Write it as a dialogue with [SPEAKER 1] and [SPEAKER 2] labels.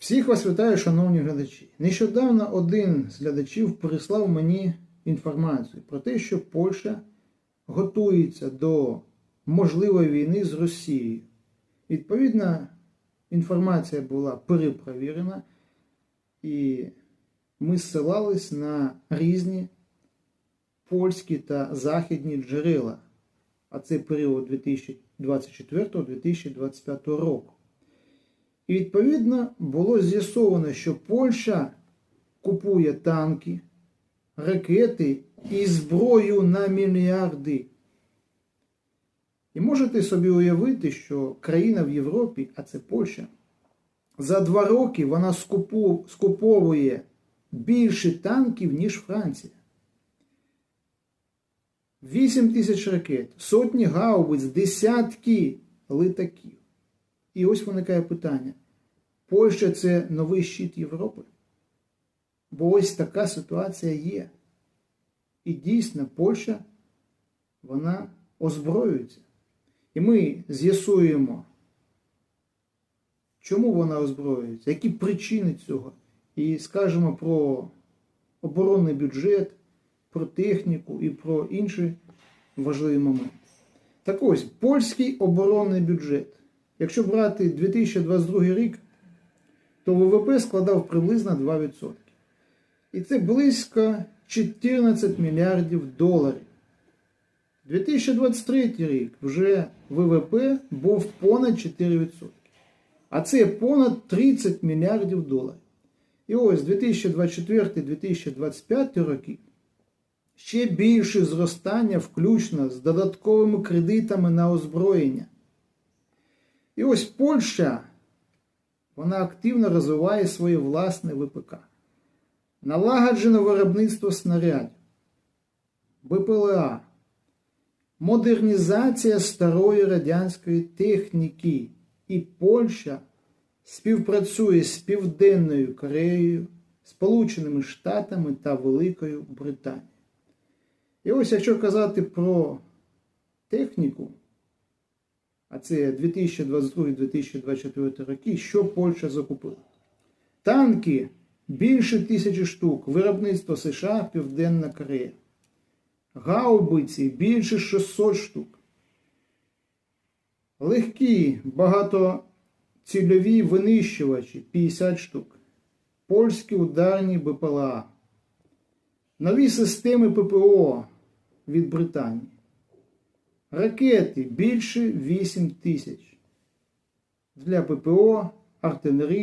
[SPEAKER 1] Всіх вас вітаю, шановні глядачі. Нещодавно один з глядачів прислав мені інформацію про те, що Польща готується до можливої війни з Росією. Відповідна інформація була перепровірена, і ми зсилались на різні польські та західні джерела, а це період 2024-2025 року. І відповідно було з'ясовано, що Польща купує танки, ракети і зброю на мільярди. І можете собі уявити, що країна в Європі, а це Польща, за два роки вона скупу- скуповує більше танків, ніж Франція. 8 тисяч ракет, сотні гаубиць, десятки літаків. І ось виникає питання: Польща це новий щит Європи? Бо ось така ситуація є. І дійсно Польща вона озброюється. І ми з'ясуємо, чому вона озброюється, які причини цього. І скажемо про оборонний бюджет, про техніку і про інші важливі моменти. Так ось, польський оборонний бюджет. Якщо брати 2022 рік, то ВВП складав приблизно 2%. І це близько 14 мільярдів доларів. 2023 рік вже ВВП був понад 4%. А це понад 30 мільярдів доларів. І ось 2024-2025 роки ще більше зростання, включно з додатковими кредитами на озброєння. І ось Польща, вона активно розвиває своє власне ВПК. Налагоджено виробництво снарядів, БПЛА, модернізація старої радянської техніки. І Польща співпрацює з Південною Кореєю, Сполученими Штатами та Великою Британією. І ось якщо казати про техніку, а це 2022-2024 роки, що Польща закупила? Танки більше тисячі штук, виробництво США, Південна Корея. Гаубиці більше 600 штук. Легкі багатоцільові винищувачі 50 штук. Польські ударні БПЛА. Нові системи ППО від Британії. Ракети більше 8 тисяч. Для ППО, артилерійських.